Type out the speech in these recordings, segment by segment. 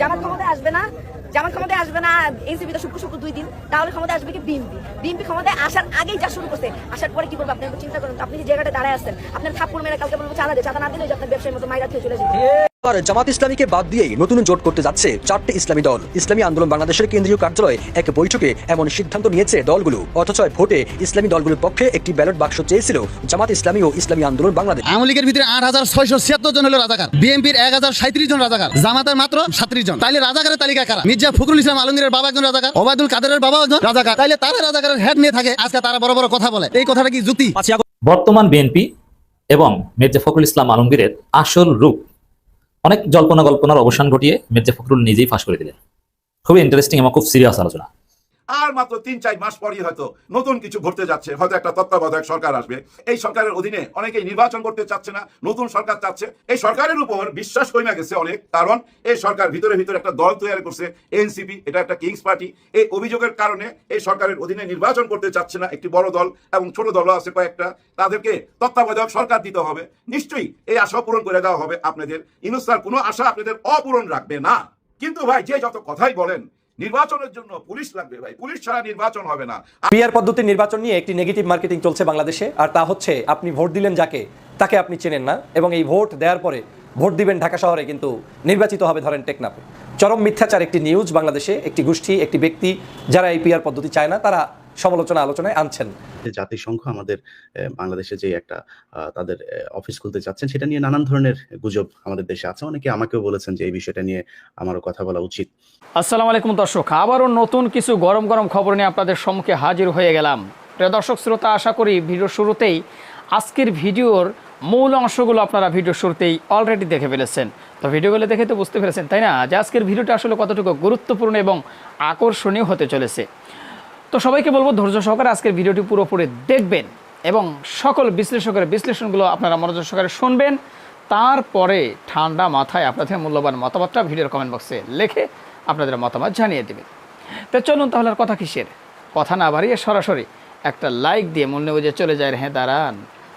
জামাত ক্ষমতায় আসবে না, জামাত ক্ষমতায় আসবে না এনসিপি তো শুক্র শুক্র দুই দিন, তাহলে ক্ষমতায় আসবে কি বিএনপি বিএনপি ক্ষমতায় আসার আগেই যা শুরু করছে, আসার পরে কি করবে আপনি চিন্তা করুন, আপনি যে জায়গাটা দাঁড়ায় আসছেন আপনার থাপ্পড় মেরে কালকে বলব চাঁদা দিয়ে, চাঁদা না দিলে আপনার ব্যবসায়ীর মতো মাইরা থেকে চলে যাবে। আর জামাত ইসলামীকে বাদ দিয়েই নতুন জোট করতে যাচ্ছে চারটি ইসলামী দল। ইসলামী আন্দোলন বাংলাদেশের কেন্দ্রীয় কার্যালয়ে এক বৈঠকে এমন সিদ্ধান্ত নিয়েছে দলগুলো। অথচ ভোটে ইসলামী দলগুলোর পক্ষে একটি ব্যালট বাক্স চেয়েছিল জামাত ইসলামী ও ইসলামী আন্দোলন বাংলাদেশ। আওয়ামী লীগের ভিতরে আট হাজার ছয়শো ছিয়াত্তর জন হলো রাজাকার। বিএনপির এক হাজার সাঁত্রিশ জন রাজাকার। জামাতের মাত্র সাত্রিশ জন। তাইলে রাজাকারের তালিকা কারা? মির্জা ফখরুল ইসলাম আলমগীরের বাবা একজন রাজাকার ওবায়দুল কাদেরের বাবা একজন রাজাকার। তাইলে তারা রাজাকারের হেড নিয়ে থাকে। আজকে তারা বড় বড় কথা বলে। এই কথাটা কি যুক্তি? বর্তমান বিএনপি এবং মির্জা ফখরুল ইসলাম আলমগীরের আসল রূপ অনেক জল্পনা গল্পনার অবসান ঘটিয়ে মির্জা ফখরুল নিজেই ফাঁস করে দিলেন। খুবই ইন্টারেস্টিং এবং খুব সিরিয়াস আলোচনা। আর মাত্র তিন, চার মাস পরই হয়তো নতুন কিছু ঘটতে যাচ্ছে। হয়তো একটা তত্ত্বাবধায়ক সরকার আসবে। এই সরকারের অধীনে অনেকেই নির্বাচন করতে চাচ্ছে না, নতুন সরকার চাচ্ছে। এই সরকারের উপর বিশ্বাস কমে গেছে অনেক। কারণ এই সরকার ভিতরে ভিতরে একটা দল তৈরি করছে, এনসিপি, এটা একটা কিংস পার্টি। এই অভিযোগের কারণে এই সরকারের অধীনে নির্বাচন করতে চাচ্ছে না একটি বড় দল এবং ছোট দলও আছে কয়েকটা। তাদেরকে তত্ত্বাবধায়ক সরকার দিতে হবে। নিশ্চয়ই এই আশা পূরণ করে দেওয়া হবে আপনাদের। ইনুসার কোনো আশা আপনাদের অপূরণ রাখবে না। কিন্তু ভাই, যে যত কথাই বলেন নির্বাচনের জন্য পুলিশ লাগবে ভাই। পুলিশ ছাড়া নির্বাচন হবে না। পিআর পদ্ধতির নির্বাচন নিয়ে একটি নেগেটিভ মার্কেটিং চলছে বাংলাদেশে, আর তা হচ্ছে আপনি ভোট দিলেন যাকে, তাকে আপনি চেনেন না, এবং এই ভোট দেওয়ার পরে ভোট দিবেন ঢাকা শহরে কিন্তু নির্বাচিত হবে ধরেন টেকনাফে। চরম মিথ্যাচার একটি নিউজ বাংলাদেশে, একটি গোষ্ঠী, একটি ব্যক্তি যারা এই পিআর পদ্ধতি চায় না, তারা সমালোচনা আলোচনায় আনছেন। যে জাতিসংঘ আমাদের বাংলাদেশে যে একটা তাদের অফিস খুলতে চাচ্ছেন সেটা নিয়ে নানান ধরনের গুজব আমাদের দেশে আছে। অনেকে আমাকেও বলেছেন যে এই বিষয়টা নিয়ে আমারও কথা বলা উচিত। আসসালামু আলাইকুম দর্শক আবারও নতুন কিছু গরম গরম খবর নিয়ে আপনাদের সম্মুখে হাজির হয়ে গেলাম। প্রিয় দর্শক শ্রোতা আশা করি ভিডিও শুরুতেই আজকের ভিডিওর মূল অংশগুলো আপনারা ভিডিও শুরুতেই অলরেডি দেখে ফেলেছেন। তো ভিডিওগুলো দেখে তো বুঝতে পেরেছেন তাই না? যে আজকের ভিডিওটা আসলে কতটুকু গুরুত্বপূর্ণ এবং আকর্ষণীয় হতে চলেছে। তো সবাইকে বলব ধৈর্য সহকারে আজকের ভিডিওটি পুরোপুরি দেখবেন এবং সকল বিশ্লেষকের বিশ্লেষণগুলো আপনারা মনোযোগ সহকারে শুনবেন। তারপরে ঠান্ডা মাথায় আপনাদের মূল্যবান মতামতটা ভিডিওর কমেন্ট বক্সে লিখে আপনাদের মতামত জানিয়ে দেবেন। তো চলুন তাহলে আর কথা কিসের? কথা না বাড়িয়ে সরাসরি একটা লাইক দিয়ে মূল্য বুঝে চলে যায়। হ্যাঁ দাঁড়ান।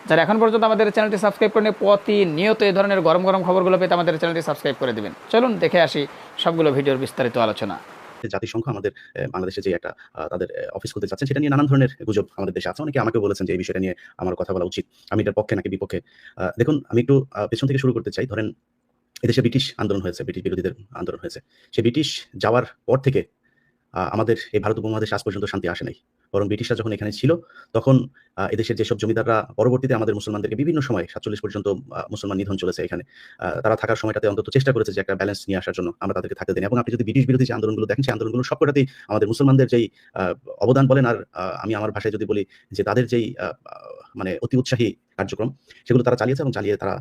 যারা এখন পর্যন্ত আমাদের চ্যানেলটি সাবস্ক্রাইব করেন প্রতিনিয়ত এই ধরনের গরম গরম খবরগুলো পেতে আমাদের চ্যানেলটি সাবস্ক্রাইব করে দেবেন। চলুন দেখে আসি সবগুলো ভিডিওর বিস্তারিত আলোচনা। জাতিসংঘ আমাদের বাংলাদেশে যে একটা তাদের অফিস খুলতে যাচ্ছেন, সেটা নিয়ে নানান ধরনের গুজব আমাদের দেশে আছে। অনেকে আমাকে বলেছেন যে এই বিষয়টা নিয়ে আমার কথা বলা উচিত। আমি এটার পক্ষে নাকি বিপক্ষে? দেখুন, আমি একটু পেছন থেকে শুরু করতে চাই। ধরেন, এদেশে ব্রিটিশ আন্দোলন হয়েছে, ব্রিটিশ বিরোধীদের আন্দোলন হয়েছে। সে ব্রিটিশ যাওয়ার পর থেকে আমাদের এই ভারত উপমহাদেশে আজ পর্যন্ত শান্তি আসে নাই। বরং ব্রিটিশরা যখন এখানে ছিল, তখন এদেশের যেসব জমিদাররা পরবর্তীতে আমাদের মুসলমানদেরকে বিভিন্ন সময় সাতচল্লিশ পর্যন্ত মুসলমান নিধন চলেছে এখানে তারা থাকার সময়টাতে অন্তত চেষ্টা করেছে যে একটা ব্যালেন্স নিয়ে আসার জন্য আমরা তাদেরকে থাকতে দিন এবং আপনি যদি ব্রিটিশ বিরোধী যে আন্দোলনগুলো দেখেন, সেই আন্দোলনগুলো সবকটাতেই আমাদের মুসলমানদের যেই অবদান বলেন, আর আমি আমার ভাষায় যদি বলি যে তাদের যেই মানে অতি উৎসাহী কার্যক্রম, সেগুলো তারা চালিয়েছে এবং চালিয়ে তারা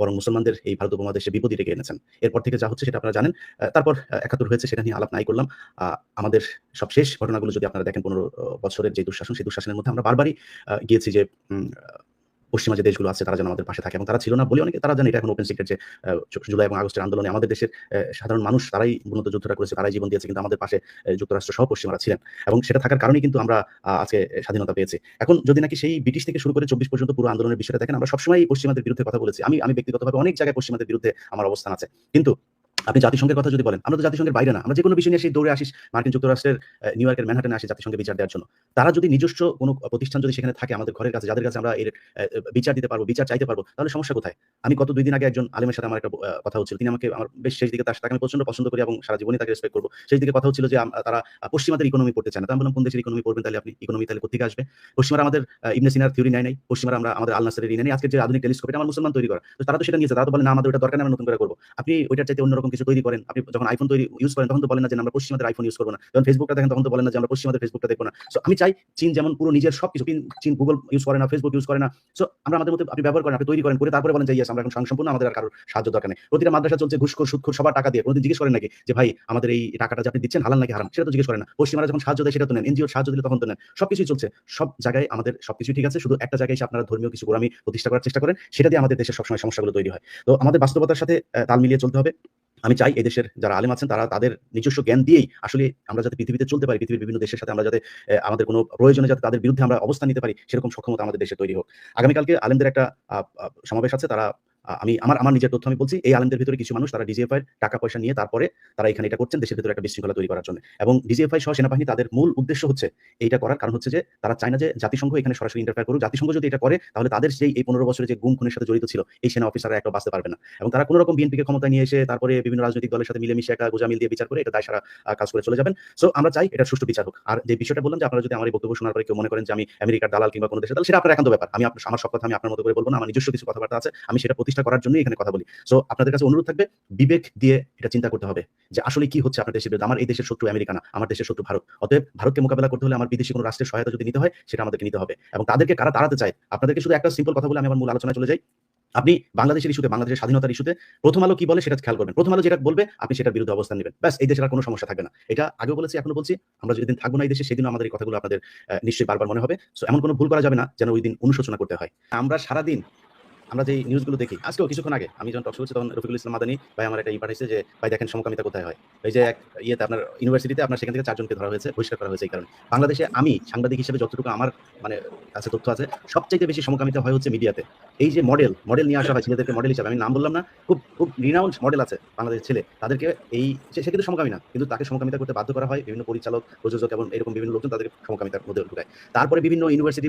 বরং মুসলমানদের এই ভারত উপমহাদেশে বিপদই ডেকে এনেছেন। এরপর থেকে যা হচ্ছে সেটা আপনারা জানেন। তারপর একাত্তর হয়েছে সেটা নিয়ে আলাপ নাই করলাম। আমাদের সব শেষ ঘটনাগুলো যদি আপনারা দেখেন, পনেরো বছরের যে দুঃশাসন, সেই দুঃশাসনের মধ্যে আমরা বারবারই গিয়েছি যে পশ্চিমা যে দেশগুলো আছে, তারা যেন আমাদের পাশে থাকে এবং তারা ছিল না বলে অনেকে, তারা জানে এটা এখন ওপেন সিক্রেট যে জুলাই এবং আগস্টের আন্দোলনে আমাদের দেশের সাধারণ মানুষ তারাই মূলত যুদ্ধটা করেছে, তারাই জীবন দিয়েছে, কিন্তু আমাদের পাশে যুক্তরাষ্ট্র সহ পশ্চিমারা ছিলেন এবং সেটা থাকার কারণেই কিন্তু আমরা আজকে স্বাধীনতা পেয়েছি। এখন যদি নাকি সেই ব্রিটিশ থেকে শুরু করে চব্বিশ পর্যন্ত পুরো আন্দোলনের বিষয়টা দেখেন, আমরা সবসময় পশ্চিমাদের বিরুদ্ধে কথা বলেছি। আমি আমি ব্যক্তিগতভাবে অনেক জায়গায় পশ্চিমাদের বিরুদ্ধে আমার অবস্থান আছে। কিন্তু আপনি জাতিসংঘের কথা যদি বলেন, আমরা তো জাতিসংঘের বাইরে না, আমরা যে কোনো বিষয় নিয়ে সেই দৌড়ে আসিস মার্কিন যুক্তরাষ্ট্রের নিউ ইয়র্কের ম্যানহাটনে আসি জাতিসংঘে বিচার দেওয়ার জন্য। তারা যদি নিজস্ব কোনো প্রতিষ্ঠান যদি সেখানে থাকে আমাদের ঘরের কাছে, যাদের কাছে আমরা এর বিচার দিতে পারব, বিচার চাইতে পারব, তাহলে সমস্যা কোথায়? আমি গত দুই দিন আগে একজন আলেমের সাথে আমার একটা কথা হচ্ছিল। তিনি আমাকে আমার বেশ শেষ দিকে তাকে আমি প্রচণ্ড পছন্দ করি এবং সারা জীবনই তাকে রেসপেক্ট করব। সেই দিকে কথা হচ্ছিল যে তারা পশ্চিমাদের ইকোনমি পড়তে চায় না। তার কোন দেশের ইকোনমি পড়বেন? তাহলে আপনি ইকোনমি তাহলে কোথেকে আসবে? পশ্চিমারা আমাদের ইবনে সিনার থিওরি নেয় নাই। পশ্চিমারা আমরা, আমাদের আল নাসারের নেই। আজকে যে আধুনিক টেলিস্কোপ এটা আমার মুসলমান তৈরি করা। তো তারা তো সেটা নিয়েছে তারা তো বলে না, আমাদের ওটা দরকার আমরা নতুন করে করব। আপনি ওইটার চাইতে অন্যরকম কিছু তৈরি করেন আপনি যখন আইফোন তৈরি ইউজ করেন তখন তো বলেন না যে আমরা পশ্চিমাদের আইফোন ইউজ করব না। যখন ফেসবুকটা দেখেন তখন তো বলেন না যে আমরা পশ্চিমাদের ফেসবুকটা দেখব না। সো আমি চাই চীন যেমন পুরো নিজের সব কিছু চীন গুগল ইউজ করে না ফেসবুক ইউজ করে না। সো আমরা আমাদের মধ্যে আপনি ব্যবহার করেন আপনি তৈরি করেন করে তারপরে বলেন যে yes, আমরা এখন স্বয়ংসম্পূর্ণ আমাদের আর কারোর সাহায্য দরকার নেই। প্রতিটা মাদ্রাসা চলছে ঘুষখোর সুদখোর সবার টাকা দিয়ে। কোনোদিন জিজ্ঞেস করেন নাকি যে ভাই আমাদের এই টাকাটা যে আপনি দিচ্ছেন হালাল নাকি হারাম? সেটা তো জিজ্ঞেস করেন না। পশ্চিমারা যখন সাহায্য দেয় সেটা তো নেন। এনজিওর সাহায্য দিলে তখন তো নেন। সবকিছুই চলছে। সব জায়গায় আমাদের সবকিছু ঠিক আছে। শুধু একটা জায়গায় এসে আপনারা ধর্মীয় কিছু গোড়ামি প্রতিষ্ঠা করার চেষ্টা করেন সেটা দিয়ে আমাদের দেশের সবসময় সমস্যাগুলো তৈরি হয়। তো আমাদের বাস্তবতার সাথে তাল মিলিয়ে চলতে হবে। আমি চাই এদেশের যারা আলেম আছেন, তারা তাদের নিজস্ব জ্ঞান দিয়েই আসলে আমরা যাতে পৃথিবীতে চলতে পারি, পৃথিবীর বিভিন্ন দেশের সাথে আমরা যাতে আমাদের কোনো প্রয়োজনে যাতে তাদের বিরুদ্ধে আমরা অবস্থান নিতে পারি, সেরকম সক্ষমতা আমাদের দেশে তৈরি হোক। আগামীকালকে আলেমদের একটা সমাবেশ আছে, তারা আমি, আমার আমার নিজের তথ্য আমি বলছি, এই আলেমদের ভিতরে কিছু মানুষ তারা ডিজিএফআই টাকা পয়সা নিয়ে তারপরে তারা এখানে এটা করছেন দেশের ভিতরে একটা বিশৃঙ্খলা তৈরি করার জন্য। এবং ডিজিএফআই সহ সেনাবাহিনী তাদের মূল উদ্দেশ্য হচ্ছে এইটা করার, কারণ হচ্ছে যে তারা চায় না যে জাতিসংঘ এখানে সরাসরি ইন্টারফেয়ার করুক। জাতিসংঘ যদি এটা করে, তাহলে তাদের সেই এই পনেরো বছরে যে গুম, খুনের সাথে জড়িত ছিল, এই সেনা অফিসাররা একটা বাঁচতে পারবে না। এবং তারা কোনো রকম বিএনপিকে ক্ষমতায় নিয়ে এসে তারপরে বিভিন্ন রাজনৈতিক দলের সাথে মিলেমিশে একটা গোজামিল দিয়ে বিচার করে এটা দায় সারা কাজ করে চলে যাবেন। সো আমরা চাই এটা সুষ্ঠু বিচার হোক। আর যে বিষয়টা বললাম যে আপনারা যদি আমার এই বক্তব্য শোনার পরে কেউ মনে করেন যে আমি আমেরিকার দালাল কিংবা কোনো দেশের দালাল, সেটা আপনার একান্ত ব্যাপার। আমি আমার সব কথা আমি আপনার মতো করে বলব না, আমার নিজস্ব কিছু কথাবার্তা আছে। আমি সেটা প্রতিষ্ঠা করার জন্যই এখানে কথা বলি। সো আপনাদের কাছে অনুরোধ থাকবে, বিবেক দিয়ে এটা চিন্তা করতে হবে যে আসলে কি হচ্ছে আপনার দেশের বিরুদ্ধে। আমার এই দেশের শত্রু আমেরিকা না, আমার দেশের শত্রু ভারত। অতএব ভারতকে মোকাবেলা করতে হলে আমার বিদেশি কোনো রাষ্ট্রের সহায়তা যদি নিতে হয়, সেটা আমাদেরকে নিতে হবে। এবং তাদেরকে কারা তাড়াতে চায়, আপনাদেরকে শুধু একটা সিম্পল কথা বলে আমি আমার মূল আলোচনায় চলে যাই। আপনি বাংলাদেশের ইস্যুতে বাংলাদেশের স্বাধীনতার ইস্যুতে প্রথম আলো কি বলে সেটা খেয়াল করবেন। প্রথম আলো যেটা বলবে, আপনি সেটার বিরুদ্ধে অবস্থান নেবেন। ব্যাস, এই দেশের আর কোনো সমস্যা থাকবে না। এটা আগেও বলেছি, এখনও বলছি। আমরা যেদিন থাকব না এই দেশে সেদিন আমাদের কথাগুলো আপনাদের নিশ্চয়ই বারবার মনে হবে। সো এমন কোনো ভুল করা যাবে না যেন ওই দিন অনুশোচনা করতে হয়। আমরা সারাদিন আমরা যে নিউজগুলো দেখি, আজকেও কিছুক্ষণ আগে আমি যখন টক তখন রফিকুল ইসলাম মাদানি ভাই আমার একটা ই যে, ভাই দেখেন সমকামিতা কোথায় হয়? এই যে এক ইয়েতে আপনার ইউনিভার্সিটিতে আপনার সেখান থেকে চারজনকে ধরা হয়েছে, বহিষ্কার করা হয়েছে এই কারণে। বাংলাদেশে আমি সাংবাদিক হিসেবে যতটুকু আমার মানে কাছে তথ্য আছে, সবচাইতে বেশি সমকামিতা হয় হচ্ছে মিডিয়াতে এই যে মডেল মডেল নিয়ে আসা হয় ছেলেদেরকে মডেল হিসাবে, আমি নাম বললাম না, খুব খুব রিনাউন্ড মডেল আছে বাংলাদেশের ছেলে। তাদেরকে এই, সে কিন্তু সমকামী না, কিন্তু তাকে সমকামিতা করতে বাধ্য করা হয়, বিভিন্ন পরিচালক, প্রযোজক এবং এরকম বিভিন্ন লোকজন তাদেরকে সমকামিতার মধ্যে ঢুকায়। তারপরে বিভিন্ন ইউনিভার্সিটি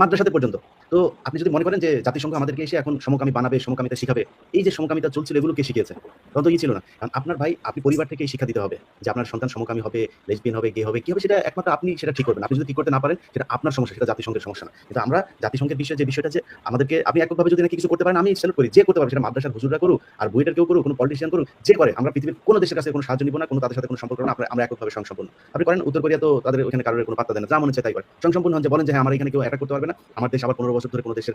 মাদ্রাসাতে পর্যন্ত। তো আপনি যদি মনে করেন যে জাতিসংঘ আমাদেরকে এসে এখন সমকামী বানাবে, সমকামিতা শিখাবে। এই যে সমকামিতা চলছিল, এগুলো কে শিখিয়েছে? তখন তো ছিল না। কারণ আপনার ভাই, আপনি পরিবার থেকে শিক্ষা দিতে হবে যে আপনার সন্তান সমকামী হবে লেসবিয়ান হবে গে হবে। কি হবে সেটা একমাত্র আপনি সেটা ঠিক করবেন। আপনি যদি ঠিক করতে না পারেন, সেটা আপনার সমস্যা, সেটা জাতিসংঘের সমস্যা না। কিন্তু আমরা জাতিসংঘের বিষয়ে যে বিষয়টা যে আমাদেরকে আপনি এককভাবে যদি নাকি কিছু করতে পারেন আমি সেলফ করি। যে করতে পারবে, সেটা মাদ্রাসার হুজুররা করুক, আর বুয়েটের কেউ করুক, কোনো পলিটিশিয়ান করুক, যে করে। আমরা পৃথিবীর কোনো দেশের কাছে কোনো সাহায্য নিব না, কোনো তাদের সাথে কোনো সম্পর্ক না, আমরা এককভাবে সংসম্পন্ন। আপনি করেন, উত্তর কোরিয়া তো তাদের ওখানে কারোর কোনো পাত্তা দেয় না। যা মনে হচ্ছে তাই করে। সংসম্পন্ন হন যে বলেন যে হ্যাঁ আমার এখানে কেউ অ্যাটাক করতে পারবে না। আমার দেশ আবার পনেরো বছর ধরে কোনো দেশের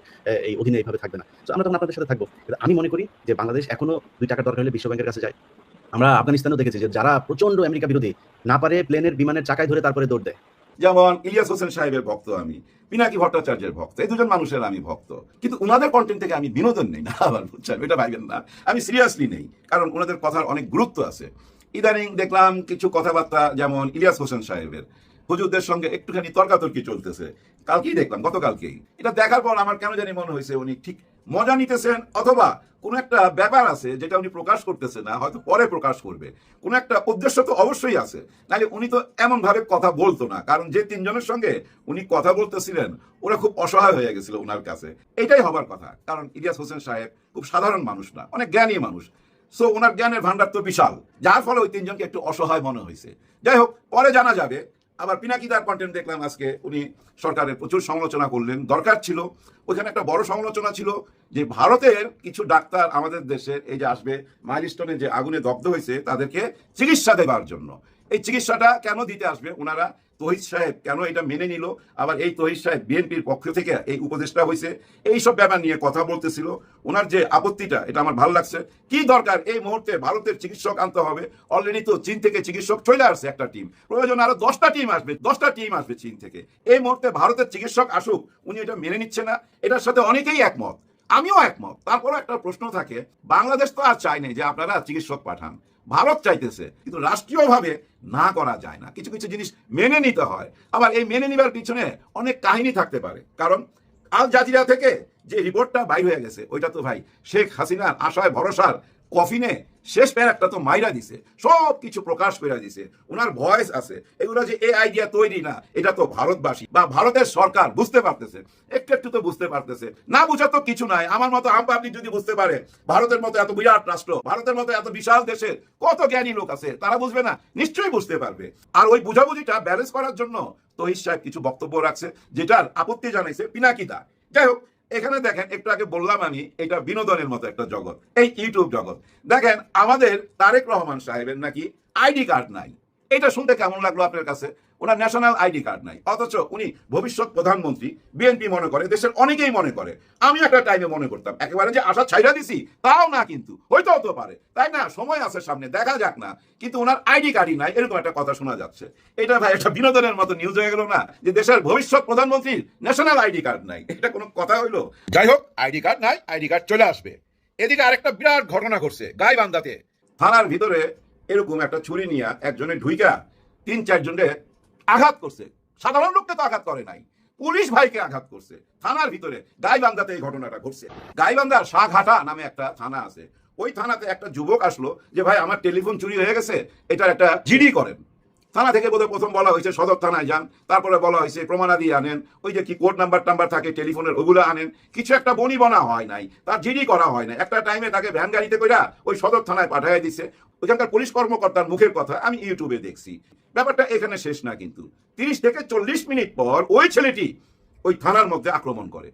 এই অধীনে এইভাবে থাকবে না। তো আমরা তখন আপনাদের সাথে থাকব। কিন্তু আমি মনে করি যে বাংলাদেশ এখনও দুই টাকা দরকার হলে বিশ্ব ব্যাংকের কাছে যায়। আমরা আফগানিস্তানেও দেখেছি যে যারা প্রচণ্ড আমেরিকা বিরোধী, না পারে প্লেনের বিমানের চাকায় ধরে তারপরে দৌড় দেয়। যেমন ইলিয়াস হোসেন সাহেবের ভক্ত আমি, পিনাকি ভট্টাচার্যের ভক্ত, এই দুজন মানুষের আমি ভক্ত। কিন্তু ওনাদের কন্টেন্ট থেকে আমি বিনোদন নেই। না আবার বুঝছেন, এটা ভাইবেন না। আমি সিরিয়াসলি নেই, কারণ ওনাদের কথার অনেক গুরুত্ব আছে। ইদানিং দেখলাম কিছু কথাবার্তা, যেমন ইলিয়াস হোসেন সাহেবের। হুজুরদের সঙ্গে একটুখানি তর্কাতর্কি চলতেছে। কালকেই দেখলাম, গতকালকেই। এটা দেখার পর আমার কেন জানি মনে হয়েছে উনি ঠিক মজা নিতেছেন, অথবা কোনো একটা ব্যাপার আছে যেটা উনি প্রকাশ করতেছে না, হয়তো পরে প্রকাশ করবে। কোনো একটা উদ্দেশ্য তো অবশ্যই আছে, নাহলে উনি তো এমন ভাবে কথা বলতো না, কারণ যে তিনজনের সঙ্গে উনি কথা বলতেছিলেন, ওরা খুব অসহায় হয়ে গেছিল ওনার কাছে। এটাই হবার কথা, কারণ ইলিয়াস হোসেন সাহেব খুব সাধারণ মানুষ না, অনেক জ্ঞানী মানুষ। সো ওনার জ্ঞানের ভান্ডার তো বিশাল, যার ফলে ওই তিনজনকে একটু অসহায় মনে হয়েছে। যাই হোক, পরে জানা যাবে আবার পিনাকিদার কন্টেন্ট দেখলাম আজকে। উনি সরকারের প্রচুর সমালোচনা করলেন। দরকার ছিল, ওইখানে একটা বড় সমালোচনা ছিল যে ভারতের কিছু ডাক্তার আমাদের দেশের এই যে আসবে মাইলস্টোনে যে আগুনে দগ্ধ হয়েছে, তাদেরকে চিকিৎসা দেবার জন্য। এই চিকিৎসাটা কেন দিতে আসবে? ওনারা তহিদ সাহেব কেন এটা মেনে নিল? আবার এই তহিদ সাহেব বিএনপির পক্ষ থেকে এই উপদেষ্টা হয়েছে এইসব ব্যাপার নিয়ে কথা বলতেছিল। ওনার যে আপত্তিটা, এটা আমার ভালো লাগছে। কি দরকার? এই মুহূর্তে ভারতের চিকিৎসক আনতে হবে। অলরেডি তো চীন থেকে চিকিৎসক চলে আসছে একটা টিম। প্রয়োজন আরও দশটা টিম আসবে, দশটা টিম আসবে চীন থেকে। এই মুহূর্তে ভারতের চিকিৎসক আসুক, উনি এটা মেনে নিচ্ছে না। এটার সাথে অনেকেই একমত। আমিও একমত। তারপরে একটা প্রশ্ন থাকে। বাংলাদেশ তো আর চায় নাই যে আপনারা চিকিৎসক পাঠান। ভারত চাইতেছে। কিন্তু রাষ্ট্রীয়ভাবে না করা যায় না। কিছু কিছু জিনিস মেনে নিতে হয়। আবার এই মেনে নিবার পিছনে অনেক কাহিনী থাকতে পারে। কারণ আল জাজিরা থেকে যে রিপোর্টটা বাইর হয়ে গেছে, ওইটা তো ভাই শেখ হাসিনার আশায় ভরসার কফিনে শেষ প্যারাকটা তো মাইরা দিছে সব কিছু প্রকাশ করে দিছে ওনার ভয়েস আছে, এগুলো যে এই আইডিয়া তৈরি না, এটা তো ভারতবাসী বা ভারতের সরকার বুঝতে পারতেছে, একটু একটু তো বুঝতে পারতেছে, না বুঝা তো কিছু নাই, আমার মতো পাবলিক যদি বুঝতে পারে, ভারতের মতো এত বিরাট রাষ্ট্র, ভারতের মতো এত বিশাল দেশে কত জ্ঞানী লোক আছে, তারা বুঝবে না, নিশ্চয়ই বুঝতে পারবে, আর ওই বুঝাবুঝিটা ব্যালেন্স করার জন্য তহিদ সাহেব কিছু বক্তব্য রাখছে, যেটার আপত্তি জানাইছে পিনাকিদা, যাই হোক এখানে দেখেন, একটু আগে বললাম আমি, এটা বিনোদনের মতো একটা জগৎ, এই ইউটিউব জগৎ। দেখেন, আমাদের তারেক রহমান সাহেবের নাকি আইডি কার্ড নাই। এটা শুনতে কেমন লাগল আপনার কাছে? ওনার ন্যাশনাল আইডি কার্ড নাই। অথচ উনি ভবিষ্যৎ প্রধানমন্ত্রী বিএনপি মনে করে, দেশের অনেকেই মনে করে। আমি একটা টাইমে মনে করতাম, একেবারে যে আশা ছাইরা দিছি, তাও না কিন্তু হয়তো হতে পারে। তাই না? সময় আছে সামনে, দেখা যাক না। কিন্তু ওনার আইডি কার্ডই নাই, এরকম একটা কথা শোনা যাচ্ছে। এটা ভাই একটা বিনোদনের মতো নিউজ হয়ে গেল না, যে দেশের ভবিষ্যৎ প্রধানমন্ত্রীর ন্যাশনাল আইডি কার্ড নাই। এটা কোনো কথা হইল? যাই হোক আইডি কার্ড নাই আইডি কার্ড চলে আসবে। এদিকে আরেকটা বিরাট ঘটনা ঘটছে, গাইবান্ধাতে। থানার ভিতরে এরকম একটা ছুরি নিয়ে একজনের ঢুইকা, তিন চারজনের আঘাত করছে। সাধারণ লোককে তো আঘাত করে নাই। পুলিশ ভাইকে আঘাত করছে। থানার ভিতরে গাইবান্ধাতে এই ঘটনাটা ঘটছে। গাইবান্ধার শাহঘাটা নামে একটা থানা আছে। ওই থানাতে একটা যুবক আসলো যে, ভাই, আমার টেলিফোন চুরি হয়ে গেছে। এটার একটা জিডি করেন। থানা থেকে বোধহয় প্রথম বলা হয়েছে, সদর থানায় যান। তারপরে বলা হয়েছে, প্রমাণাদি আনেন। ওই যে কি কোড নাম্বার টাম্বার থাকে, টেলিফোনের, ওগুলো আনেন। কিছু একটা বনি বনা হয় নাই, তার জিডি করা হয় নাই। একটা টাইমে তাকে ভ্যান গাড়িতে কইরা ওই সদর থানায় পাঠিয়ে দিছে। ওইখানকার পুলিশ কর্মকর্তার মুখের কথা আমি ইউটিউবে দেখছি। ব্যাপারটা এখানে শেষ না কিন্তু। তিরিশ থেকে চল্লিশ মিনিট পর ওই ছেলেটি ওই থানার মধ্যে আক্রমণ করে।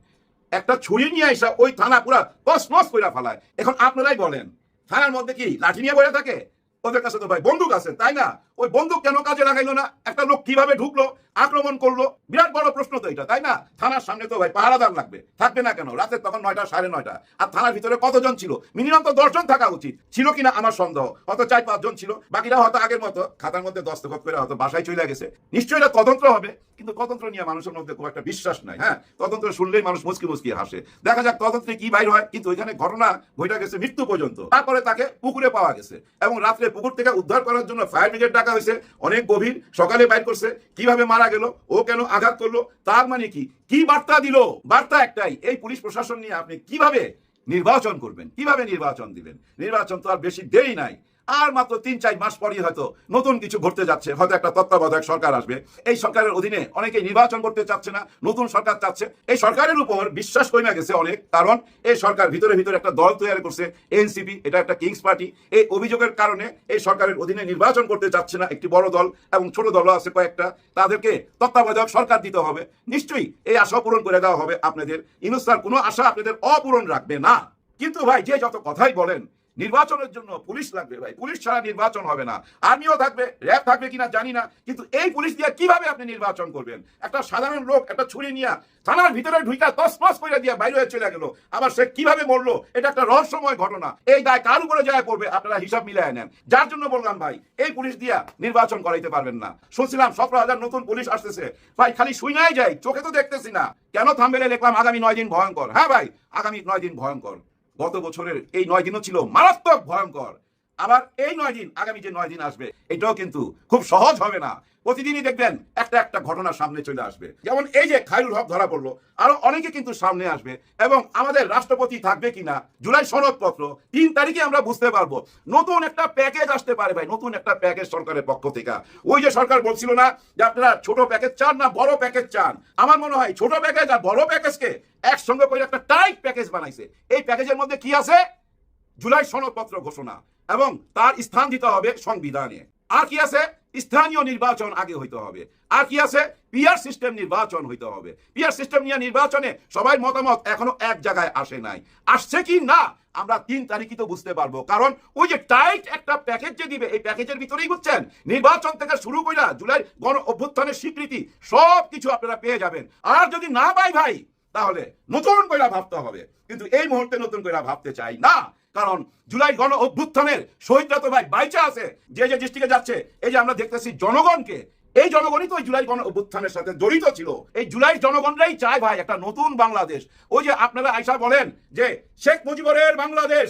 একটা ছুরি নিয়ে এসে ওই থানা পুরা তসমস করে ফেলায়। এখন আপনারাই বলেন, থানার মধ্যে কি লাঠি নিয়ে বসে থাকে? ওদের কাছে তো ভাই বন্দুক আছে, তাই না? ওই বন্দুক কেন কাজে লাগাইলো না? একটা লোক কীভাবে ঢুকলো? আক্রমণ করল? বিরাট বড় প্রশ্ন তো এটা, তাই না? থানার সামনে তো ভাই পাহারাদার লাগবে। থাকবে না কেন? রাতে তখন নয়টা, সাড়ে নয়টা। আর থানার ভিতরে কতজন ছিল? মিনিমাম তো দশজন থাকা উচিত। ছিল কিনা আমার সন্দেহ। হয়তো চার, পাঁচজন ছিল। বাকিরা হয়তো আগের মতো। খাতার মধ্যে দস্তখত করে হয়তো বাসায় চলে গেছে। নিশ্চয়ই এটা তদন্ত হবে, কিন্তু তদন্ত নিয়ে মানুষের মধ্যে খুব একটা বিশ্বাস নাই হ্যাঁ? তদন্ত শুনলেই মানুষ মুসকি মুসকি হাসে। দেখা যাক তদন্তে কি বাইর হয়, কিন্তু ওইখানে ঘটনা বইটা গেছে মৃত্যু পর্যন্ত। তারপরে তাকে পুকুরে পাওয়া গেছে। এবং রাত্রে পুকুর থেকে উদ্ধার করার জন্য ফায়ার ব্রিগেড ডাকা হয়েছে, অনেক গভীর, সকালে বাইর করছে, কীভাবে মারা গেল, ও কেন আঘাত করল, তার মানে কি? কি বার্তা দিল? বার্তা একটাই, এই পুলিশ প্রশাসন নিয়ে আপনি কীভাবে নির্বাচন করবেন? কীভাবে নির্বাচন দিবেন? নির্বাচন তো আর বেশি দেরি নাই। আর মাত্র তিন, চার মাস পরই হয়তো নতুন কিছু ঘটতে যাচ্ছে, হয়তো একটা তত্ত্বাবধায়ক সরকার আসবে। এই সরকারের অধীনে অনেকেই নির্বাচন করতে চাচ্ছে না, নতুন সরকার চাচ্ছে। এই সরকারের উপর বিশ্বাস কমে গেছে অনেক, কারণ এই সরকার ভিতরে ভিতরে একটা দল তৈরি করছে, এনসিপি, এটা একটা কিংস পার্টি। এই অভিযোগের কারণে এই সরকারের অধীনে নির্বাচন করতে চাচ্ছে না একটি বড় দল এবং ছোট দলও আছে কয়েকটা। তাদেরকে তত্ত্বাবধায়ক সরকার দিতে হবে। নিশ্চয়ই এই আশা পূরণ করে দেওয়া হবে আপনাদের। ইনুস্তার কোনো আশা আপনাদের অপূরণ রাখবে না। কিন্তু ভাই, যে যত কথাই বলেন নির্বাচনের জন্য পুলিশ লাগবে ভাই। পুলিশ ছাড়া নির্বাচন হবে না। আর্মিও থাকবে, র্যাব থাকবে কিনা জানি না, কিন্তু এই পুলিশ দিয়ে কীভাবে আপনি নির্বাচন করবেন? একটা সাধারণ লোক, একটা ছুরি নিয়ে থানার ভিতরে ঢুইকা তসমস করে দিয়ে বাইরে হয়ে চলে গেল। আবার সে কীভাবে মরলো, এটা একটা রহস্যময় ঘটনা। এই দায় কার উপরে যায় পড়বে, আপনারা হিসাব মিলাই নেন। যার জন্য বললাম ভাই, এই পুলিশ দিয়া নির্বাচন করাইতে পারবেন না। শুনছিলাম সতেরো হাজার নতুন পুলিশ আসতেছে। ভাই, খালি শুইনাই যাই, চোখে তো দেখতেছি না। কেন থামবেলে লিখলাম আগামী নয় দিন ভয়ঙ্কর। হ্যাঁ ভাই, আগামী নয় দিন ভয়ঙ্কর। গত বছরের এই নয় দিনও ছিল মারাত্মক ভয়ঙ্কর। আবার এই নয় দিন, আগামী যে নয় দিন আসবে, এটাও কিন্তু খুব সহজ হবে না। প্রতিদিনই দেখবেন একটা একটা ঘটনা সামনে চলে আসবে। যেমন এই যে খায়রুল হক ধরা পড়ল, আরও অনেকে কিন্তু সামনে আসবে এবং আমাদের রাষ্ট্রপতি থাকবে কিনা, জুলাই সনদপত্র তিন তারিখে আমরা বুঝতে পারব। নতুন একটা প্যাকেজ আসতে পারে ভাই, নতুন একটা প্যাকেজ সরকারের পক্ষ থেকে। ওই যে সরকার বলছিল না যে আপনারা ছোট প্যাকেজ চান না, বড় প্যাকেজ চান? আমার মনে হয় ছোট প্যাকেজ আর বড় প্যাকেজকে একসঙ্গে করে একটা টাইট প্যাকেজ বানাইছে। এই প্যাকেজের মধ্যে কি আছে? জুলাই সনদপত্র ঘোষণা। এবং তার স্থান দিতে হবে সংবিধানে। আর কি আছে? স্থানীয় নির্বাচন আগে হইতে হবে। আর কি আছে? পিয়ার সিস্টেম নির্বাচন হইতে হবে। পিয়ার সিস্টেম নিয়ে নির্বাচনে সবাই মতামত এখনও এক জায়গায় আসে নাই। আসছে কি না, আমরা তিন তারিখই তো বুঝতে পারব। কারণ ওই যে টাইট একটা প্যাকেজ যে দিবে, এই প্যাকেজের ভিতরেই বুঝছেন, নির্বাচন থেকে শুরু কইরা জুলাই গণ অভ্যুত্থানের স্বীকৃতি সব কিছু আপনারা পেয়ে যাবেন। আর যদি না পাই ভাই, তাহলে নতুন কইরা ভাবতে হবে। কিন্তু এই মুহূর্তে নতুন কইরা ভাবতে চাই না। কারণ জুলাই গণ অভ্যুত্থানের শহীদরা তো ভাই বাইচা আছে। যে যে ডিস্ট্রিক্টে যাচ্ছে, এই যে আমরা দেখতেছি জনগণকে, এই জনগণই তো জুলাই গণ অভ্যুত্থানের সাথে জড়িত ছিল। এই জুলাই জনগণরাই চায় ভাই একটা নতুন বাংলাদেশ। ওই যে আপনারা আইসা বলেন যে শেখ মুজিবুরের বাংলাদেশ,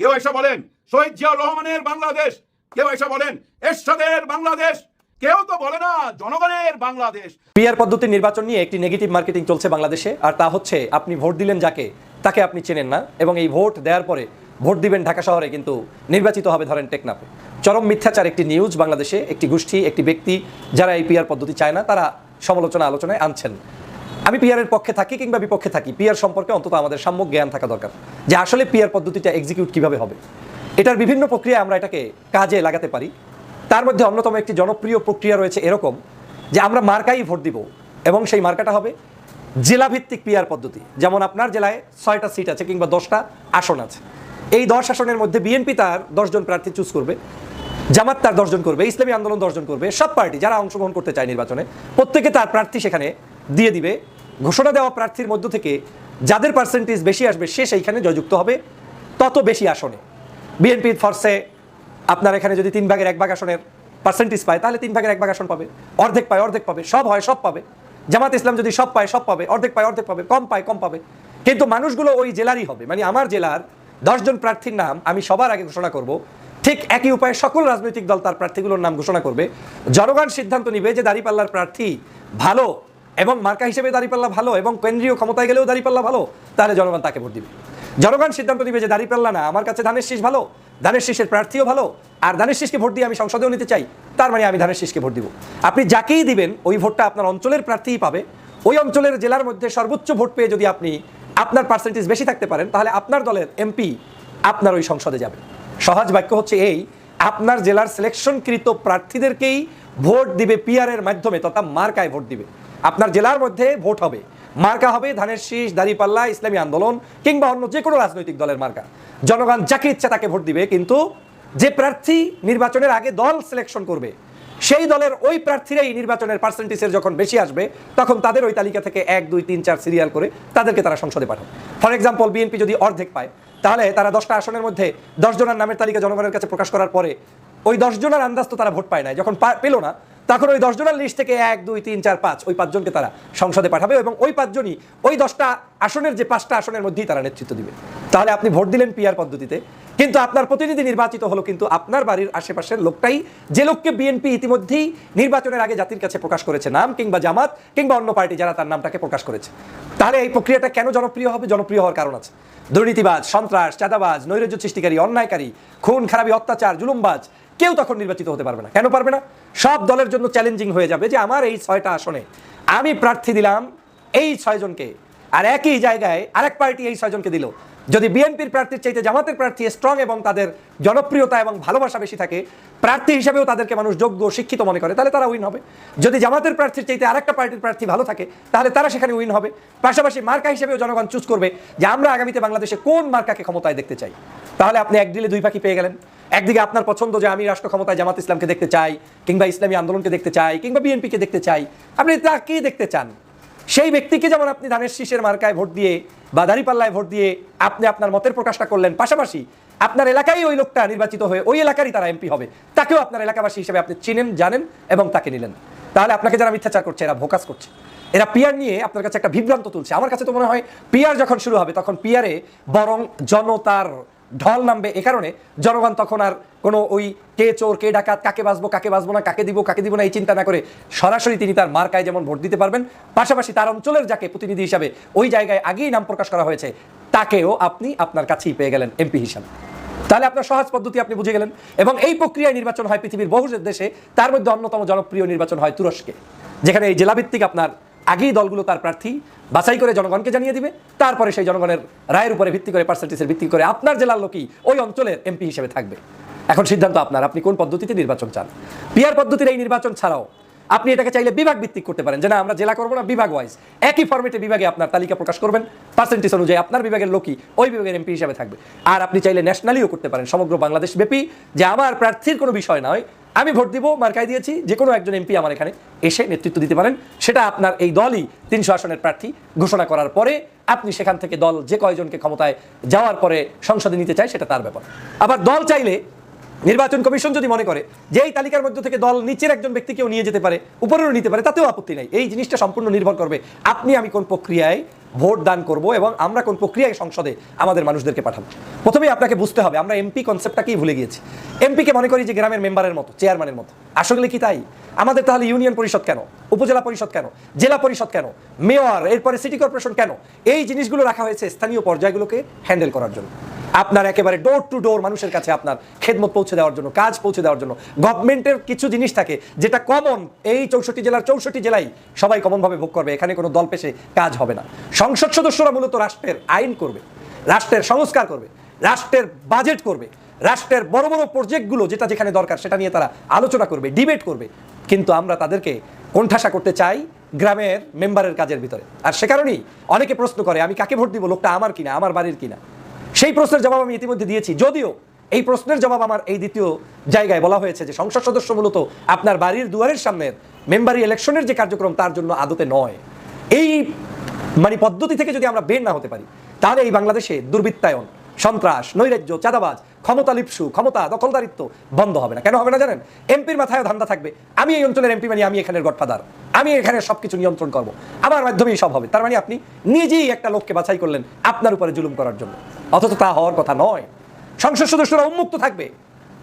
কেউ এসে বলেন শহীদ জিয়াউর রহমানের বাংলাদেশ, কেউ এসে বলেন এরশাদের বাংলাদেশ, কেউ তো বলে না জনগণের বাংলাদেশ। পিআর পদ্ধতির নির্বাচন নিয়ে একটি নেগেটিভ মার্কেটিং চলছে বাংলাদেশে, আর তা হচ্ছে আপনি ভোট দিলেন যাকে? তাকে আপনি চেনেন না এবং এই ভোট দেওয়ার পরে ভোট দিবেন ঢাকা শহরে কিন্তু নির্বাচিত হবে ধরেন টেকনাফে। চরম মিথ্যাচার একটি নিউজ বাংলাদেশে, একটি গোষ্ঠী, একটি ব্যক্তি যারা এই পিআর পদ্ধতি চায় না, তারা সমালোচনা আলোচনায় আনছেন। আমি পিয়ারের পক্ষে থাকি কিংবা বিপক্ষে থাকি পিয়ার সম্পর্কে অন্তত আমাদের সাম্যক জ্ঞান থাকা দরকার যে আসলে পিয়ার পদ্ধতিটা এক্সিকিউট কীভাবে হবে। এটার বিভিন্ন প্রক্রিয়া আমরা এটাকে কাজে লাগাতে পারি। তার মধ্যে অন্যতম একটি জনপ্রিয় প্রক্রিয়া রয়েছে এরকম যে আমরা মার্কাই ভোট দিব এবং সেই মার্কাটা হবে জেলাভিত্তিক পিআর পদ্ধতি। যেমন আপনার জেলায় ছয়টা সিট আছে কিংবা দশটা আসন আছে। এই দশ আসনের মধ্যে বিএনপি তার দশজন প্রার্থী চুজ করবে, জামাত তার দশজন করবে, ইসলামী আন্দোলন দশজন করবে, সব পার্টি যারা অংশগ্রহণ করতে চায় নির্বাচনে, প্রত্যেকে তার প্রার্থী সেখানে দিয়ে দিবে। ঘোষণা দেওয়া প্রার্থীর মধ্য থেকে যাদের পার্সেন্টেজ বেশি আসবে সে সেইখানে জয়যুক্ত হবে, তত বেশি আসনে। বিএনপি ফর্সে আপনার এখানে যদি তিন ভাগের এক ভাগ আসনের পার্সেন্টেজ পায়, তাহলে তিন ভাগের এক ভাগ আসন পাবে। অর্ধেক পায়, অর্ধেক পাবে, সব হয়, সব পাবে। জামাত ইসলাম যদি সব পায়, সব পাবে, অর্ধেক পায়, অর্ধেক পাবে, কম পায়, কম পাবে। কিন্তু মানুষগুলো ওই জেলারই হবে। মানে আমার জেলার দশজন প্রার্থীর নাম আমি সবার আগে ঘোষণা করব। ঠিক একই উপায়ে সকল রাজনৈতিক দল তার প্রার্থীগুলোর নাম ঘোষণা করবে। জনগণ সিদ্ধান্ত নিবে যে দাঁড়িপাল্লার প্রার্থী ভালো এবং মার্কা হিসেবে দাঁড়িপাল্লা ভালো এবং কেন্দ্রীয় ক্ষমতায় গেলেও দাঁড়িপাল্লা ভালো, তাহলে জনগণ তাকে ভোট দিবে। জনগণ সিদ্ধান্ত নিবে যে দাঁড়িপাল্লা না, আমার কাছে ধানের শীষ ভালো ধানের শীষের প্রার্থীও ভালো, আর ধানের শীষকে ভোট দিয়ে আমি সংসদেও নিতে চাই, তার মানে আমি ধানের শীষকে ভোট দিব। আপনি যাকেই দিবেন, ওই ভোটটা আপনার অঞ্চলের প্রার্থীই পাবে। ওই অঞ্চলের জেলার মধ্যে সর্বোচ্চ ভোট পেয়ে যদি আপনি আপনার পার্সেন্টেজ বেশি থাকতে পারেন, তাহলে আপনার দলের এমপি আপনার ওই সংসদে যাবে। সহজ বাক্য হচ্ছে এই, আপনার জেলার সিলেকশনকৃত প্রার্থীদেরকেই ভোট দিবে পিআরের মাধ্যমে, তথা মার্কায় ভোট দিবে। আপনার জেলার মধ্যে ভোট হবে। মার্কা হবে ধানের শীষ, দাঁড়িপাল্লা, ইসলামী আন্দোলন কিংবা অন্য যে কোনো রাজনৈতিক দলের মার্কা। জনগণ যাকে ইচ্ছা তাকে ভোট দিবে, কিন্তু যে প্রার্থী নির্বাচনের আগে দল সিলেকশন করবে, সেই দলের ওই প্রার্থীরাই নির্বাচনের পার্সেন্টেজের যখন বেশি আসবে, তখন তাদের ওই তালিকা থেকে এক, দুই, তিন, চার সিরিয়াল করে তাদেরকে তারা সংসদে পাঠাবে। ফর এক্সাম্পল বিএনপি যদি অর্ধেক পায়, তাহলে তারা দশটা আসনের মধ্যে দশ জনের নামের তালিকা জনগণের কাছে প্রকাশ করার পরে ওই দশ জনের আন্দাজ তো তারা ভোট পায় না যখন পেল না তখন ওই দশ জনের লিস্ট থেকে এক, দুই, তিন, চার, পাঁচ, ওই পাঁচজনকে তারা সংসদে পাঠাবে এবং ওই পাঁচজনই ওই দশটা আসনের যে পাঁচটা আসনের মধ্যেই তারা নেতৃত্ব দিবে। তাহলে আপনি ভোট দিলেন পিআর পদ্ধতিতে, কিন্তু আপনার প্রতিনিধি নির্বাচিত হলো কিন্তু আপনার বাড়ির আশেপাশের লোকটাই, যে লোককে বিএনপি ইতিমধ্যেই নির্বাচনের আগে জাতির কাছে প্রকাশ করেছে নাম কিংবা জামাত কিংবা অন্য পার্টি যারা তার নামটাকে প্রকাশ করেছে। তাহলে এই প্রক্রিয়াটা কেন জনপ্রিয় হবে? জনপ্রিয় হওয়ার কারণ আছে। দুর্নীতিবাজ, সন্ত্রাস, চাঁদাবাজ, নৈরাজ্য সৃষ্টিকারী, অন্যায়কারী, খুন, খারাপি, অত্যাচার, জুলুমবাজ কেউ তখন নির্বাচিত হতে পারবে না। কেন পারবে না? সব দলের জন্য চ্যালেঞ্জিং হয়ে যাবে যে আমার এই ছয়টা আসনে আমি প্রার্থী দিলাম, এই ছয়জনকে। আর একই জায়গায় আরেক পার্টি এই ছয়জনকে দিল। যদি বিএনপির প্রার্থীর চাইতে জামাতের প্রার্থী স্ট্রং এবং তাদের জনপ্রিয়তা এবং ভালোবাসা বেশি থাকে, প্রার্থী হিসাবেও তাদেরকে মানুষ যোগ্য শিক্ষিত মনে করে, তাহলে তারা উইন হবে। যদি জামাতের প্রার্থীর চাইতে আরেকটা পার্টির প্রার্থী ভালো থাকে, তাহলে তারা সেখানে উইন হবে। পাশাপাশি মার্কা হিসেবেও জনগণ চুজ করবে যে আমরা আগামীতে বাংলাদেশে কোন মার্কাকে ক্ষমতায় দেখতে চাই। তাহলে আপনি এক ডিলে দুই পাখি পেয়ে গেলেন। একদিকে আপনার পছন্দ যে আমি রাষ্ট্র ক্ষমতায় জামাত ইসলামকে দেখতে চাই, কিংবা ইসলামী আন্দোলনকে দেখতে চাই, কিংবা বিএনপিকে দেখতে চাই। আপনি তাকেই দেখতে চান। সেই ব্যক্তিকে যেমন আপনি ধানের শীষের মার্কায় ভোট দিয়ে বা দাঁড়িপাল্লায় ভোট দিয়ে আপনি আপনার মতের প্রকাশটা করলেন, পাশাপাশি আপনার এলাকায় ওই লোকটা নির্বাচিত হয়ে ওই এলাকারই তারা এমপি হবে, তাকেও আপনার এলাকাবাসী হিসেবে আপনি চিনেন, জানেন এবং তাকে নিলেন। তাহলে আপনাকে যারা মিথ্যাচার করছে, এরা ভোকাস করছে। এরা পিয়ার নিয়ে আপনার কাছে একটা বিভ্রান্ত তুলছে। আমার কাছে তো মনে হয় পিয়ার যখন শুরু হবে, তখন পিয়ারে বরং জনতার ঢল নামবে এ কারণে জনগণ তখন আর কোনো ওই কে চোর, কে ডাকাত, কাকে বাঁচবো কাকে বাঁচবো না, কাকে দিব কাকে দিব না, এই চিন্তা না করে সরাসরি তিনি তার মার্কায় যেমন ভোট দিতে পারবেন, পাশাপাশি তার অঞ্চলের যাকে প্রতিনিধি হিসাবে ওই জায়গায় আগেই নাম প্রকাশ করা হয়েছে, তাকেও আপনি আপনার কাছেই পেয়ে গেলেন এমপি হিসাবে। তাহলে আপনার সহজ পদ্ধতি আপনি বুঝে গেলেন এবং এই প্রক্রিয়ায় নির্বাচন হয় পৃথিবীর বহু দেশে, তার মধ্যে অন্যতম জনপ্রিয় নির্বাচন হয় তুরস্কে, যেখানে এই জেলাভিত্তিক আপনার আগেই দলগুলো তার প্রার্থী বাছাই করে জনগণকে জানিয়ে দিবে, তারপরে সেই জনগণের রায়ের উপরে ভিত্তি করে পার্সেন্টেজের ভিত্তি করে আপনার জেলার লোকই ওই অঞ্চলের এমপি হিসেবে থাকবে। এখন সিদ্ধান্ত আপনার, আপনি কোন পদ্ধতিতে নির্বাচন চান? পিয়ার পদ্ধতির এই নির্বাচন ছাড়াও আপনি এটাকে চাইলে বিভাগ ভিত্তিক করতে পারেন। যে না, আমরা জেলা করব না, বিভাগ ওয়াইজ একই ফর্মেটে বিভাগে আপনার তালিকা প্রকাশ করবেন। পার্সেন্টেজ অনুযায়ী আপনার বিভাগের লোকই ওই বিভাগের এমপি হিসাবে থাকবে। আর আপনি চাইলে ন্যাশনালিও করতে পারেন। সমগ্র বাংলাদেশ ব্যাপী যে আমার প্রার্থীর কোনো বিষয় নয় আমি ভোট দিব, মার্কায় দিয়েছি যে কোনো একজন এমপি আমার এখানে এসে নেতৃত্ব দিতে পারেন। সেটা আপনার এই দলই তিনশো আসনের প্রার্থী ঘোষণা করার পরে আপনি সেখান থেকে দল যে কয়জনকে ক্ষমতায় যাওয়ার পরে সংসদে নিতে চায়, সেটা তার ব্যাপার। আবার দল চাইলে নির্বাচন কমিশন যদি মনে করে যে এই তালিকার মধ্যে থেকে দল নিচের একজন ব্যক্তিকেও নিয়ে যেতে পারে উপরেও নিতে পারে, তাতেও আপত্তি নাই। এই জিনিসটা সম্পূর্ণ নির্ভর করবে আপনি আমি কোন প্রক্রিয়ায় ভোট দান করব এবং আমরা কোন প্রক্রিয়ায় সংসদে আমাদের মানুষদেরকে পাঠাবো। প্রথমেই আপনাকে বুঝতে হবে, আমরা এমপি কনসেপ্টটাকেই ভুলে গিয়েছি। এমপিকে মনে করি যে গ্রামের মেম্বারের মতো চেয়ারম্যানের মতো। আসলে কি তাই? আমাদের তাহলে ইউনিয়ন পরিষদ কেন? উপজেলা পরিষদ কেন? জেলা পরিষদ কেন? মেয়র এরপরে সিটি কর্পোরেশন কেন? এই জিনিসগুলো রাখা হয়েছে স্থানীয় পর্যায়গুলোকে হ্যান্ডেল করার জন্য। আপনার একেবারে ডোর টু ডোর মানুষের কাছে আপনার খেদমত পৌঁছে দেওয়ার জন্য, কাজ পৌঁছে দেওয়ার জন্য। গভর্নমেন্টের কিছু জিনিস থাকে যেটা কমন এই চৌষট্টি জেলার চৌষট্টি জেলায় সবাই কমনভাবে ভোগ করবে, এখানে কোনো দল পেশে কাজ হবে না। সংসদ সদস্যরা মূলত রাষ্ট্রের আইন করবে, রাষ্ট্রের সংস্কার করবে, রাষ্ট্রের বাজেট করবে, রাষ্ট্রের বড় বড় প্রজেক্টগুলো যেটা যেখানে দরকার সেটা নিয়ে তারা আলোচনা করবে ডিবেট করবে। কিন্তু আমরা তাদেরকে কোণঠাসা করতে চাই গ্রামের মেম্বারের কাজের ভিতরে। আর সে কারণেই অনেকে প্রশ্ন করে, আমি কাকে ভোট দিব, লোকটা আমার কিনা, আমার বাড়ির কিনা? সেই প্রশ্নের জবাব আমি ইতিমধ্যে দিয়েছি, যদিও এই প্রশ্নের জবাব আমার এই দ্বিতীয় জায়গায় বলা হয়েছে যে সংসদ সদস্য মূলত আপনার বাড়ির দুয়ারের সামনের মেম্বারি ইলেকশনের যে কার্যক্রম তার জন্য আদতে নয়। এই মানে পদ্ধতি থেকে যদি আমরা বের না হতে পারি, তাহলে এই বাংলাদেশে দুর্বৃত্তায়ন, সন্ত্রাস, নৈরাজ্য, চাঁদাবাজ, ক্ষমতা লিপসু, ক্ষমতা, দখলদারিত্ব বন্ধ হবে না। কেন হবে না জানেন? এমপির মাথায় ধান্দা থাকবে। আমি এই অঞ্চলের এমপি মানে আমি এখানের গডফাদার। আমি এখানে সবকিছু নিয়ন্ত্রণ করব। আমার মাধ্যমেই সব হবে। তার মানে আপনি নিজেই একটা লোককে বাছাই করলেন আপনার উপরে জুলুম করার জন্য। অথচ তা হওয়ার কথা নয়। সংসদ সদস্যরা উন্মুক্ত থাকবে।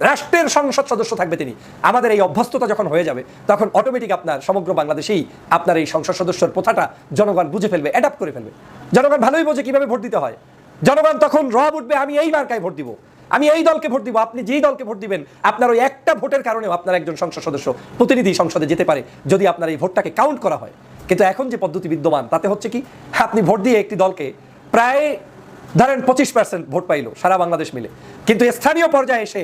রাষ্ট্রের সংসদ সদস্য থাকবে তিনি। আমাদের এই অভ্যস্ততা যখন হয়ে যাবে, তখন অটোমেটিক আপনার সমগ্র বাংলাদেশেই আপনার এই সংসদ সদস্যর প্রথাটা জনগণ বুঝে ফেলবে অ্যাডাপ্ট করে ফেলবে। জনগণ ভালোই বোঝে কীভাবে ভোট দিতে হয়। জনগণ তখন রব উঠবে, আমি এই মার্কায় ভোট দিব, আমি এই দলকে ভোট দিব, আপনি যেই দলকে ভোট দিবেন, আপনার ওই একটা ভোটের কারণেও আপনার একজন সংসদ সদস্য প্রতিনিধি সংসদে যেতে পারে, যদি আপনার এই ভোটটাকে কাউন্ট করা হয়। কিন্তু এখন যে পদ্ধতি বিদ্যমান, তাতে হচ্ছে কি, আপনি ভোট দিয়ে একটি দলকে প্রায় ধরেন পঁচিশ পার্সেন্ট ভোট পাইলো, সারা বাংলাদেশ মিলে। কিন্তু স্থানীয় পর্যায়ে এসে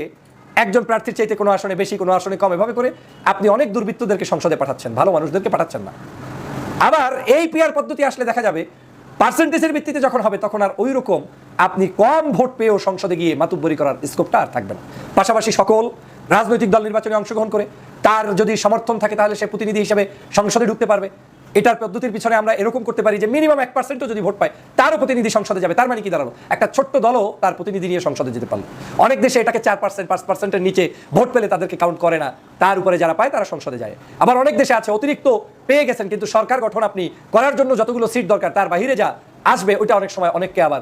একজন প্রার্থীর চাইতে কোনো আসনে বেশি, কোনো আসনে কম, এভাবে করে আপনি অনেক দুর্বৃত্তদেরকে সংসদে পাঠাচ্ছেন, ভালো মানুষদেরকে পাঠাচ্ছেন না। আবার এই পিয়ার পদ্ধতি আসলে দেখা যাবে পার্সেন্টেজের ভিত্তিতে যখন হবে, তখন আর ওই রকম আপনি কম ভোট পেয়েও সংসদে গিয়ে মাতুব্বরি করার স্কোপটা আর থাকবে না। পাশাপাশি সকল রাজনৈতিক দল নির্বাচনে অংশগ্রহণ করে, তার যদি সমর্থন থাকে, তাহলে সে প্রতিনিধি হিসেবে সংসদে ঢুকতে পারবে। এটার পদ্ধতির পিছনে আমরা এরকম করতে পারি যে মিনিমাম এক পার্সেন্টও যদি ভোট পায়, তারও প্রতিনিধি সংসদে যাবে। তার মানে কি দাঁড়াল? একটা ছোট্ট দলও তার প্রতিনিধি নিয়ে সংসদে যেতে পারল। অনেক দেশে এটাকে চার পার্সেন্ট পাঁচ পার্সেন্টের নিচে ভোট পেলে তাদেরকে কাউন্ট করে না। তার উপরে যারা পায়, তারা সংসদে যায়। আবার অনেক দেশে আছে, অতিরিক্ত পেয়ে গেছেন, কিন্তু সরকার গঠন আপনি করার জন্য যতগুলো সিট দরকার, তার বাহিরে যা আসবে, ওইটা অনেক সময় অনেককে আবার